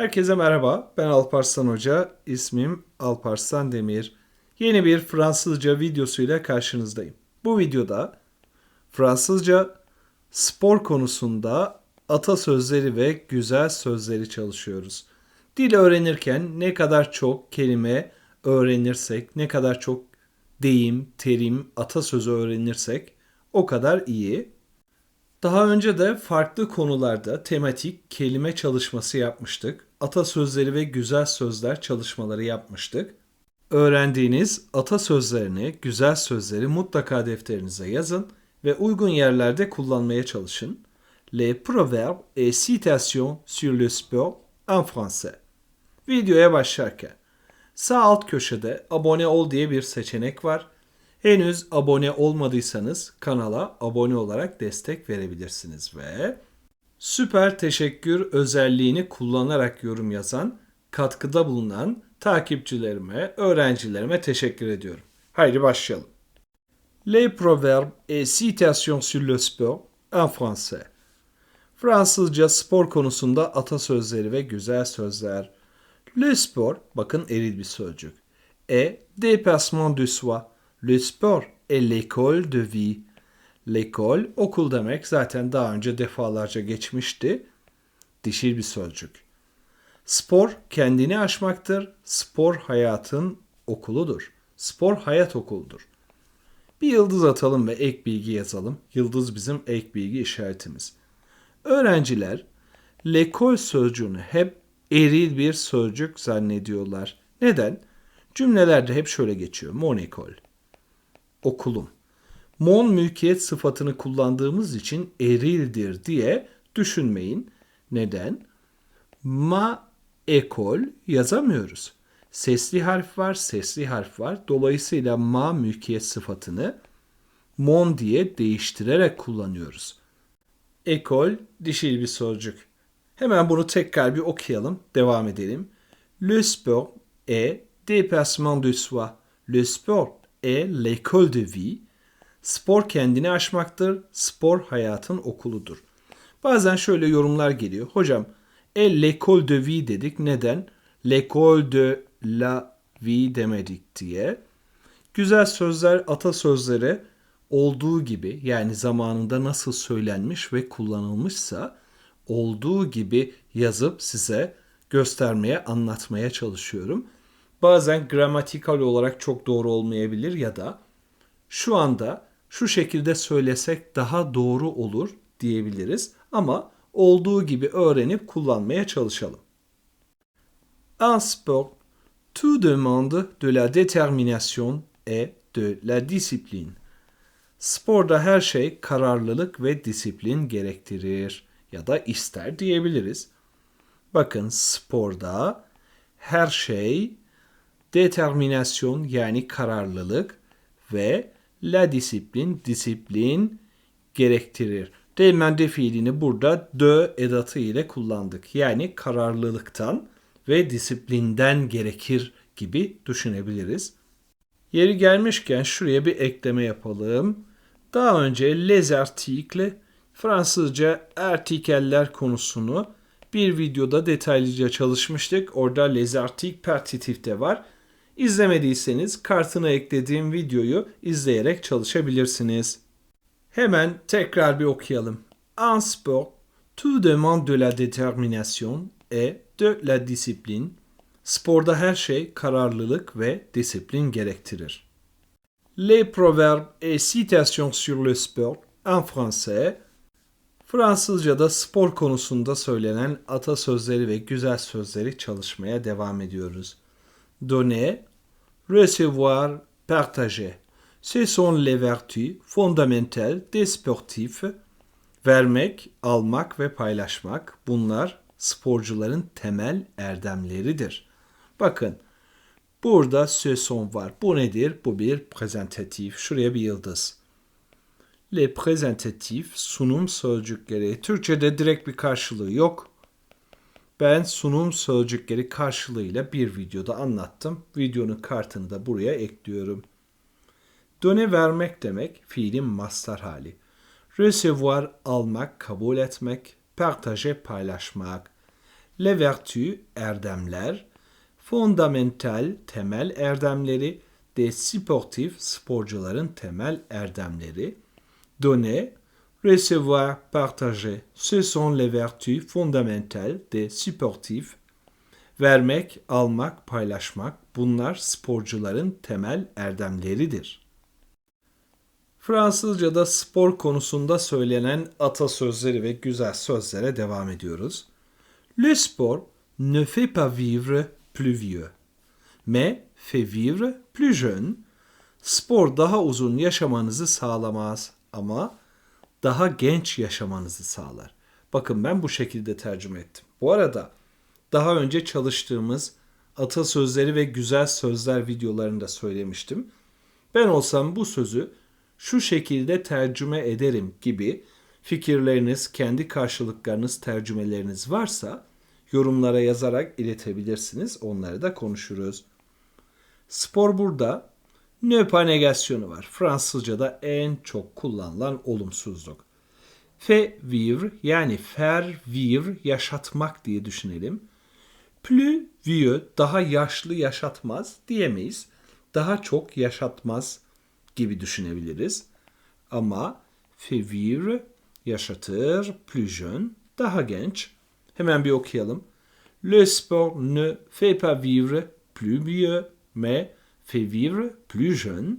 Herkese merhaba. Ben Alparslan Hoca. İsmim Alparslan Demir. Yeni bir Fransızca videosuyla karşınızdayım. Bu videoda Fransızca spor konusunda atasözleri ve güzel sözleri çalışıyoruz. Dil öğrenirken ne kadar çok kelime öğrenirsek, ne kadar çok deyim, terim, atasözü öğrenirsek o kadar iyi. Daha önce de farklı konularda tematik kelime çalışması yapmıştık. Atasözleri ve güzel sözler çalışmaları yapmıştık. Öğrendiğiniz atasözlerini, güzel sözleri mutlaka defterinize yazın ve uygun yerlerde kullanmaya çalışın. Les proverbes et citations sur le sport en français. Videoya başlarken sağ alt köşede abone ol diye bir seçenek var. Henüz abone olmadıysanız kanala abone olarak destek verebilirsiniz ve süper teşekkür özelliğini kullanarak yorum yazan, katkıda bulunan takipçilerime, öğrencilerime teşekkür ediyorum. Haydi başlayalım. Les proverbes et citations sur le sport en français. Fransızca spor konusunda atasözleri ve güzel sözler. Le sport, bakın eril bir sözcük. Et dépassement de soi. Le sport est l'école de vie. L'école okul demek zaten daha önce defalarca geçmişti. Dişil bir sözcük. Spor kendini aşmaktır. Spor hayatın okuludur. Spor hayat okuludur. Bir yıldız atalım ve ek bilgi yazalım. Yıldız bizim ek bilgi işaretimiz. Öğrenciler lekol sözcüğünü hep eril bir sözcük zannediyorlar. Neden? Cümlelerde hep şöyle geçiyor. Mon école okulum. Mon mülkiyet sıfatını kullandığımız için erildir diye düşünmeyin. Neden? Ma ekol yazamıyoruz. Sesli harf var, sesli harf var. Dolayısıyla ma mülkiyet sıfatını mon diye değiştirerek kullanıyoruz. Ekol dişil bir sözcük. Hemen bunu tekrar bir okuyalım, devam edelim. Le sport est dépassement de soi. Le sport est l'école de vie. Spor kendini aşmaktır. Spor hayatın okuludur. Bazen şöyle yorumlar geliyor. Hocam, e l'école de vie dedik. Neden? L'école de la vie demedik diye. Güzel sözler, atasözleri olduğu gibi yani zamanında nasıl söylenmiş ve kullanılmışsa olduğu gibi yazıp size göstermeye, anlatmaya çalışıyorum bazen gramatikal olarak çok doğru olmayabilir ya da şu anda şu şekilde söylesek daha doğru olur diyebiliriz ama olduğu gibi öğrenip kullanmaya çalışalım. En sport, tout demande de la détermination et de la discipline. Sporda her şey kararlılık ve disiplin gerektirir ya da ister diyebiliriz. Bakın sporda her şey determinasyon yani kararlılık ve la disiplin disiplin gerektirir. Demande fiilini burada de edatı ile kullandık. Yani kararlılıktan ve disiplinden gerekir gibi düşünebiliriz. Yeri gelmişken şuraya bir ekleme yapalım. Daha önce les articles Fransızca artikeller konusunu bir videoda detaylıca çalışmıştık. Orada les articles partitif de var. İzlemediyseniz kartına eklediğim videoyu izleyerek çalışabilirsiniz. Hemen tekrar bir okuyalım. En sport, tout demande de la détermination et de la discipline. Sporda her şey kararlılık ve disiplin gerektirir. Les proverbes et citations sur le sport en français. Fransızca'da spor konusunda söylenen atasözleri ve güzel sözleri çalışmaya devam ediyoruz. Donner, recevoir, partager. Ce sont les vertus fondamentales des sportifs. Vermek, almak ve paylaşmak bunlar sporcuların temel erdemleridir. Bakın burada ce sont var. Bu nedir? Bu bir prezentatif. Şuraya bir yıldız. Le prezentatif sunum sözcükleri. Türkçe'de direkt bir karşılığı yok. Ben sunum sözcükleri karşılığıyla bir videoda anlattım. Videonun kartını da buraya ekliyorum. Döne vermek demek fiilin mastar hali. Recevoir almak, kabul etmek, partager paylaşmak. les vertus, erdemler, fondamental, temel erdemleri, des sportifs, sporcuların temel erdemleri, donner, recevoir, partager, ce sont les vertus fondamentales des sportifs, vermek, almak, paylaşmak, bunlar sporcuların temel erdemleridir. Fransızca'da spor konusunda söylenen atasözleri ve güzel sözlere devam ediyoruz. Le sport ne fait pas vivre plus vieux, mais fait vivre plus jeune. Spor daha uzun yaşamanızı sağlamaz ama daha genç yaşamanızı sağlar. Bakın ben bu şekilde tercüme ettim. Bu arada daha önce çalıştığımız atasözleri ve güzel sözler videolarında söylemiştim. Ben olsam bu sözü şu şekilde tercüme ederim gibi fikirleriniz, kendi karşılıklarınız, tercümeleriniz varsa yorumlara yazarak iletebilirsiniz. Onları da konuşuruz. Spor burada nöpa negasyonu var. Fransızca'da en çok kullanılan olumsuzluk. Fe vivre yani faire vivre yaşatmak diye düşünelim. Plus vieux daha yaşlı yaşatmaz diyemeyiz. Daha çok yaşatmaz gibi düşünebiliriz. Ama fait vivre yaşatır, plus jeune daha genç. Hemen bir okuyalım. Le sport ne fait pas vivre plus vieux, mais fait vivre plus jeune.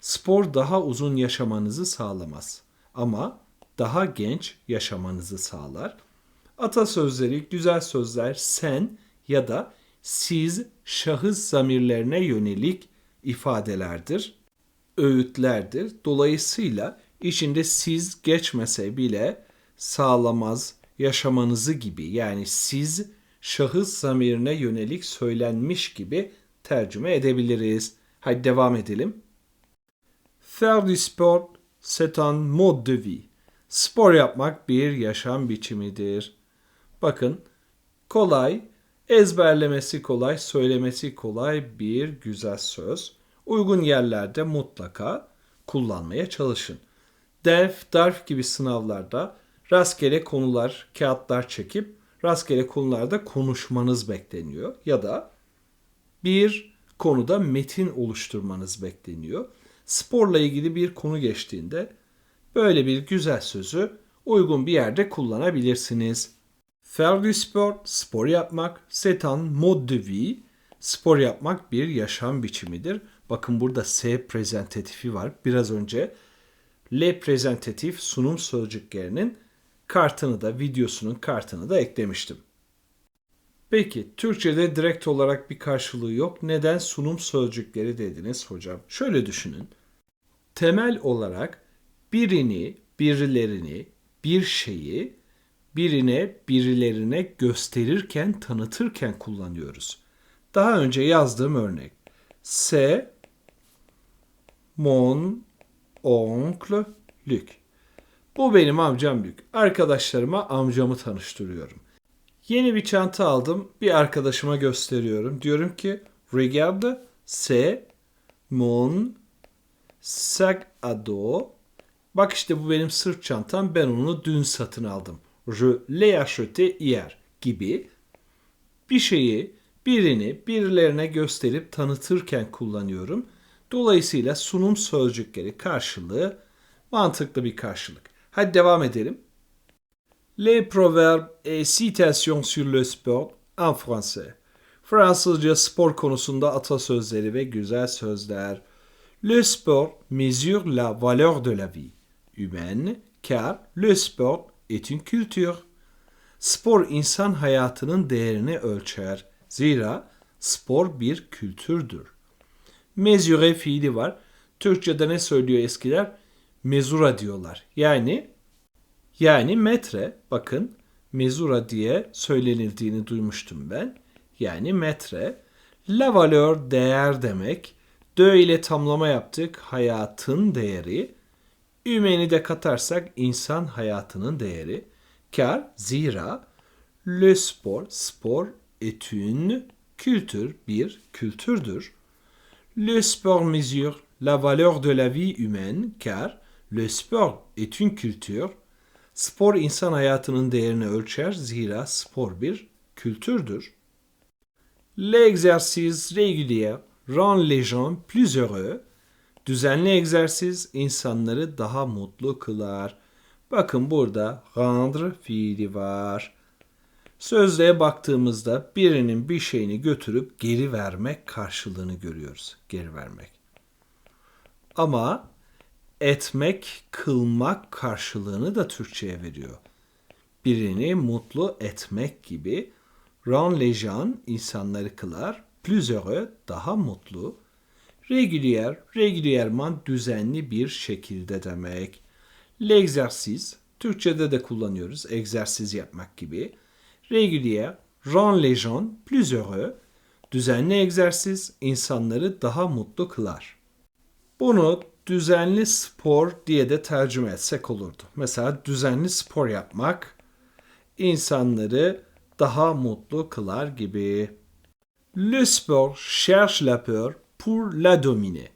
Spor daha uzun yaşamanızı sağlamaz ama daha genç yaşamanızı sağlar. Atasözleri, güzel sözler sen ya da siz şahıs zamirlerine yönelik ifadelerdir, öğütlerdir. Dolayısıyla içinde siz geçmese bile sağlamaz, yaşamanızı gibi yani siz şahıs zamirine yönelik söylenmiş gibi tercüme edebiliriz. Hadi devam edelim. Faire du sport, c'est un mode de vie. Spor yapmak bir yaşam biçimidir. Bakın kolay, ezberlemesi kolay, söylemesi kolay bir güzel söz. Uygun yerlerde mutlaka kullanmaya çalışın. DELF, DARF gibi sınavlarda rastgele konular, kağıtlar çekip rastgele konularda konuşmanız bekleniyor. Ya da bir konuda metin oluşturmanız bekleniyor. Sporla ilgili bir konu geçtiğinde böyle bir güzel sözü uygun bir yerde kullanabilirsiniz. Faire du sport, spor yapmak, c'est un de vie, spor yapmak bir yaşam biçimidir. Bakın burada S prezentatifi var. Biraz önce L prezentatif sunum sözcüklerinin kartını da videosunun kartını da eklemiştim. Peki Türkçe'de direkt olarak bir karşılığı yok. Neden sunum sözcükleri dediniz hocam? Şöyle düşünün. Temel olarak birini, birilerini, bir şeyi birine, birilerine gösterirken, tanıtırken kullanıyoruz. Daha önce yazdığım örnek. Se mon oncle Luc. Bu benim amcam Luc. Arkadaşlarıma amcamı tanıştırıyorum. Yeni bir çanta aldım. Bir arkadaşıma gösteriyorum. Diyorum ki regarde c'est mon sac à. Bak işte bu benim sırt çantam. Ben onu dün satın aldım. Je l'ai acheté hier gibi bir şeyi birini birilerine gösterip tanıtırken kullanıyorum. Dolayısıyla sunum sözcükleri karşılığı mantıklı bir karşılık. Hadi devam edelim. Les proverbes et citations sur le sport en français. Fransızca spor konusunda atasözleri ve güzel sözler. Le sport mesure la valeur de la vie humaine car le sport est une culture. Spor insan hayatının değerini ölçer. Zira spor bir kültürdür. Mezure fiili var. Türkçe'de ne söylüyor eskiler? Mezura diyorlar. Yani yani metre bakın mezura diye söylenildiğini duymuştum ben. Yani metre. La valeur değer demek. Dö ile tamlama yaptık. Hayatın değeri. Ümeni de katarsak insan hayatının değeri. Car zira le spor, spor est une kültür, bir kültürdür. Le sport mesure la valeur de la vie humaine car le sport est une culture. Spor insan hayatının değerini ölçer zira spor bir kültürdür. L'exercice régulier rend les gens plus heureux. Düzenli egzersiz insanları daha mutlu kılar. Bakın burada rendre fiili var. Sözlüğe baktığımızda birinin bir şeyini götürüp geri vermek karşılığını görüyoruz. Geri vermek. Ama etmek, kılmak karşılığını da Türkçe'ye veriyor. Birini mutlu etmek gibi rend les gens insanları kılar, plus heureux daha mutlu. Régulier, régulièrement düzenli bir şekilde demek. L'exercice, Türkçe'de de kullanıyoruz egzersiz yapmak gibi. Régulier, rend les gens plus heureux. Düzenli egzersiz insanları daha mutlu kılar. Bunu düzenli spor diye de tercüme etsek olurdu. Mesela düzenli spor yapmak insanları daha mutlu kılar gibi. Le sport cherche la peur pour la dominer.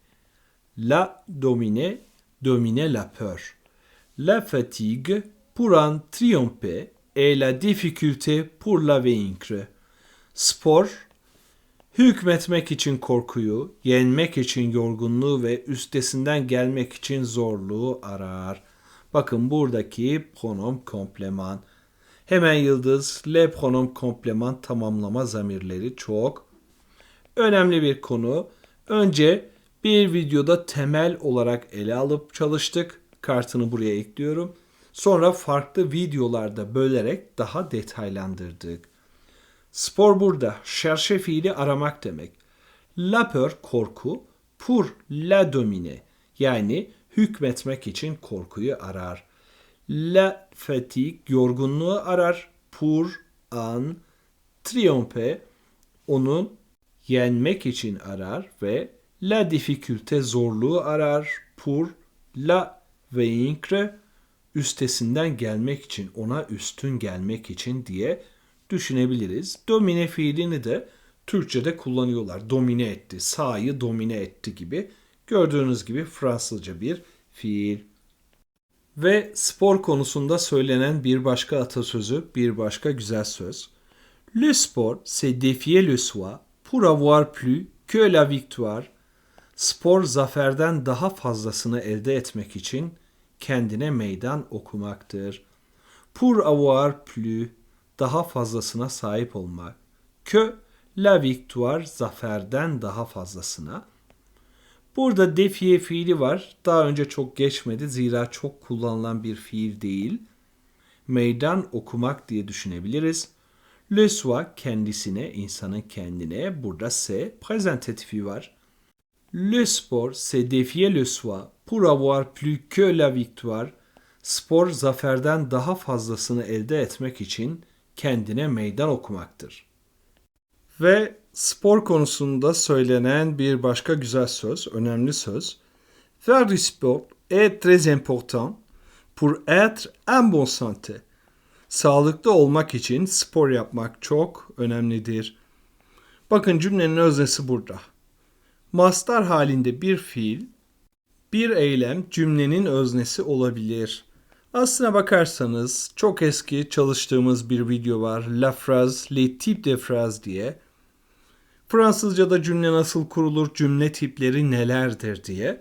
La dominer, dominer la peur. La fatigue pour en triompher et la difficulté pour la vaincre. Spor, hükmetmek için korkuyu, yenmek için yorgunluğu ve üstesinden gelmek için zorluğu arar. Bakın buradaki pronom kompleman. Hemen yıldız, le pronom kompleman tamamlama zamirleri çok. Önemli bir konu. Önce bir videoda temel olarak ele alıp çalıştık. Kartını buraya ekliyorum. Sonra farklı videolarda bölerek daha detaylandırdık. Spor burada. Cherche fiili aramak demek. La peur korku. Pour la dominer yani hükmetmek için korkuyu arar. La fatigue yorgunluğu arar. Pour an triomphe onun yenmek için arar ve la difficulté zorluğu arar. Pour la vaincre üstesinden gelmek için, ona üstün gelmek için diye düşünebiliriz. Domine fiilini de Türkçe'de kullanıyorlar. Domine etti, sahayı domine etti gibi. Gördüğünüz gibi Fransızca bir fiil. Ve spor konusunda söylenen bir başka atasözü, bir başka güzel söz. Le sport, c'est défier le soi pour avoir plus que la victoire. Spor zaferden daha fazlasını elde etmek için kendine meydan okumaktır. Pour avoir plus daha fazlasına sahip olmak. Que la victoire zaferden daha fazlasına. Burada defiye fiili var. Daha önce çok geçmedi. Zira çok kullanılan bir fiil değil. Meydan okumak diye düşünebiliriz. Le soi kendisine, insanın kendine. Burada se prezentatifi var. Le sport, c'est défier le soi pour avoir plus que la victoire. Spor zaferden daha fazlasını elde etmek için kendine meydan okumaktır. Ve spor konusunda söylenen bir başka güzel söz, önemli söz. Faire du sport est très important pour être en bonne santé. Sağlıklı olmak için spor yapmak çok önemlidir. Bakın cümlenin öznesi burada. Mastar halinde bir fiil, bir eylem cümlenin öznesi olabilir. Aslına bakarsanız çok eski çalıştığımız bir video var. La phrase, les types de phrase diye. Fransızca'da cümle nasıl kurulur, cümle tipleri nelerdir diye.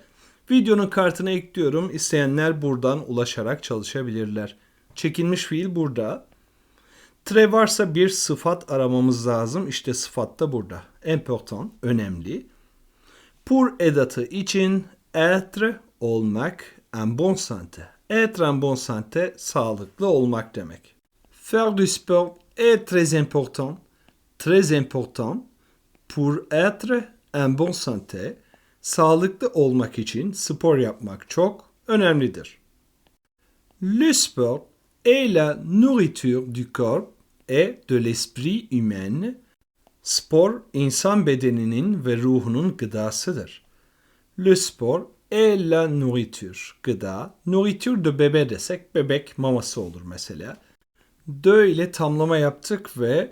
Videonun kartına ekliyorum. İsteyenler buradan ulaşarak çalışabilirler. Çekilmiş fiil burada. Tre varsa bir sıfat aramamız lazım. İşte sıfat da burada. Important, önemli. Pour edatı için être olmak, en bon santé. Être en bon santé sağlıklı olmak demek. Faire du sport est très important. Très important pour être en bon santé. Sağlıklı olmak için spor yapmak çok önemlidir. Le sport est la nourriture du corps et de l'esprit humain. Spor insan bedeninin ve ruhunun gıdasıdır. Le sport est la nourriture, gıda. Nourriture de bebe desek bebek maması olur mesela. De ile tamlama yaptık ve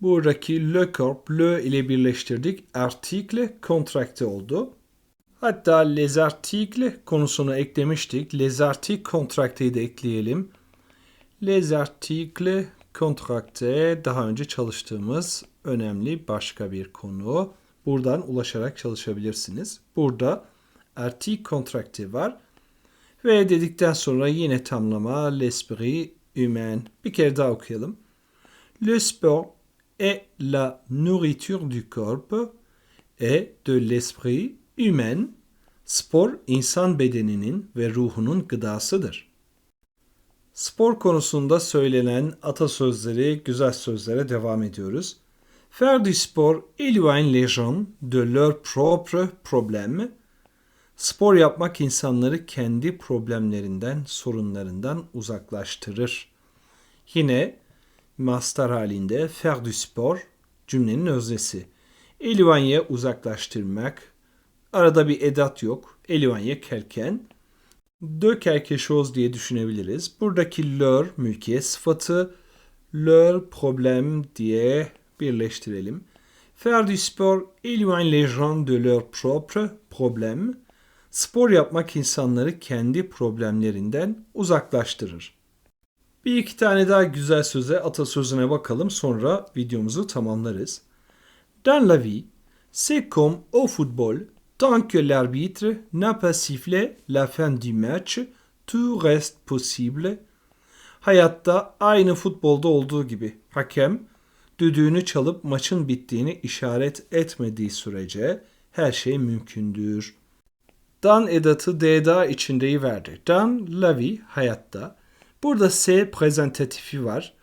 buradaki le corp, le ile birleştirdik. Article kontrakte oldu. Hatta les articles konusunu eklemiştik. Les articles kontrakteyi de ekleyelim. Les articles contracte daha önce çalıştığımız önemli başka bir konu. Buradan ulaşarak çalışabilirsiniz. Burada article contracte var. Ve dedikten sonra yine tamlama l'esprit humain. Bir kere daha okuyalım. Le sport est la nourriture du corps et de l'esprit humain. Spor insan bedeninin ve ruhunun gıdasıdır. Spor konusunda söylenen atasözleri, güzel sözlere devam ediyoruz. Faire du sport éloigne les gens de leurs propres problèmes. Spor yapmak insanları kendi problemlerinden, sorunlarından uzaklaştırır. Yine master halinde faire du sport cümlenin öznesi. Éloigner uzaklaştırmak. Arada bir edat yok. Éloigner kelken. De quelque chose diye düşünebiliriz. Buradaki leur mülkiyet sıfatı leur problème diye birleştirelim. Faire du sport éloigne les gens de leurs propres problèmes. Spor yapmak insanları kendi problemlerinden uzaklaştırır. Bir iki tane daha güzel söze, atasözüne bakalım sonra videomuzu tamamlarız. Dans la vie, c'est comme au football, tant que l'arbitre n'a pas sifflé la fin du match, tout reste possible. Hayatta aynı futbolda olduğu gibi hakem düdüğünü çalıp maçın bittiğini işaret etmediği sürece her şey mümkündür. Dan edatı D'da içindeyi verdi. Dan, la hayatta. Burada S prezentatifi var.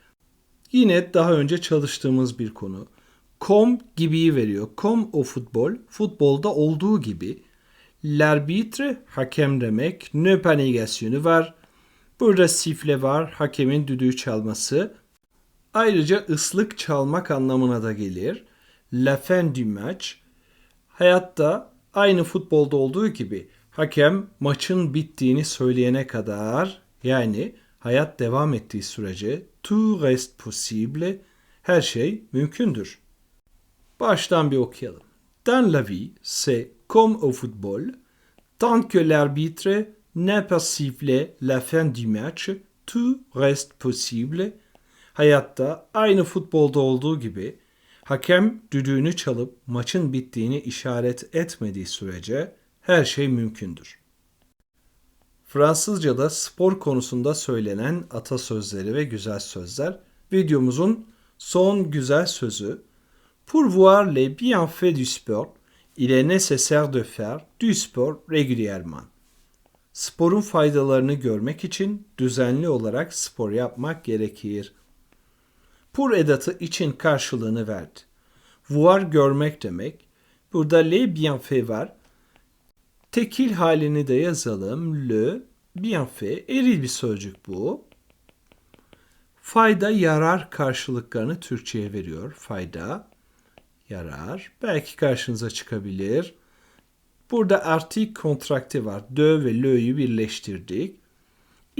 Yine daha önce çalıştığımız bir konu. Com gibiyi veriyor. Com o futbol, futbolda olduğu gibi. L'arbitre, hakem demek. Ne pas negasyonu var. Burada sifle var, hakemin düdüğü çalması. Ayrıca ıslık çalmak anlamına da gelir. La fin du match. Hayatta aynı futbolda olduğu gibi hakem maçın bittiğini söyleyene kadar yani hayat devam ettiği sürece tout reste possible her şey mümkündür. Baştan bir okuyalım. Dans la vie, c'est comme au football, tant que l'arbitre n'a pas sifflé la fin du match, tout reste possible. Hayatta aynı futbolda olduğu gibi hakem düdüğünü çalıp maçın bittiğini işaret etmediği sürece her şey mümkündür. Fransızca'da spor konusunda söylenen atasözleri ve güzel sözler videomuzun son güzel sözü Pour voir les bienfaits du sport, il est nécessaire de faire du sport régulièrement. Sporun faydalarını görmek için düzenli olarak spor yapmak gerekir. Pour edatı için karşılığını verdi. Voir görmek demek. Burada les bienfaits var. Tekil halini de yazalım. Le bienfait eril bir sözcük bu. Fayda yarar karşılıklarını Türkçe'ye veriyor. Fayda yarar. Belki karşınıza çıkabilir. Burada artik kontrakti var. De ve le'yu birleştirdik.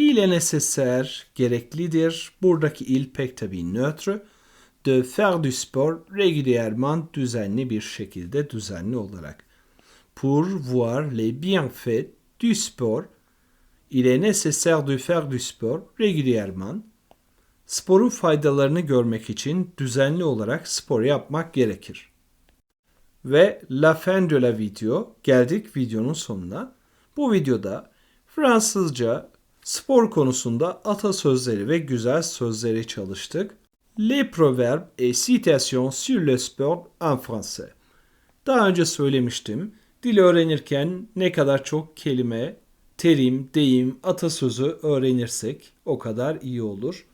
Il est nécessaire gereklidir. Buradaki il pek tabii nötr. De faire du sport régulièrement düzenli bir şekilde düzenli olarak. Pour voir les bienfaits du sport, il est nécessaire de faire du sport régulièrement. Sporun faydalarını görmek için düzenli olarak spor yapmak gerekir. Ve la fin de la video geldik videonun sonuna. Bu videoda Fransızca spor konusunda atasözleri ve güzel sözleri çalıştık. Les proverbes et citations sur le sport en français. Daha önce söylemiştim. Dil öğrenirken ne kadar çok kelime, terim, deyim, atasözü öğrenirsek o kadar iyi olur.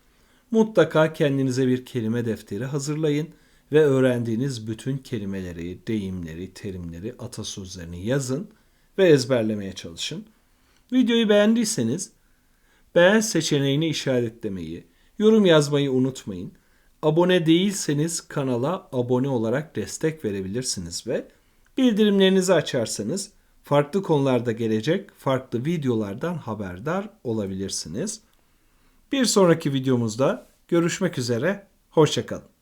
Mutlaka kendinize bir kelime defteri hazırlayın ve öğrendiğiniz bütün kelimeleri, deyimleri, terimleri, atasözlerini yazın ve ezberlemeye çalışın. Videoyu beğendiyseniz beğen seçeneğini işaretlemeyi, yorum yazmayı unutmayın. Abone değilseniz kanala abone olarak destek verebilirsiniz ve bildirimlerinizi açarsanız farklı konularda gelecek farklı videolardan haberdar olabilirsiniz. Bir sonraki videomuzda görüşmek üzere, hoşçakalın.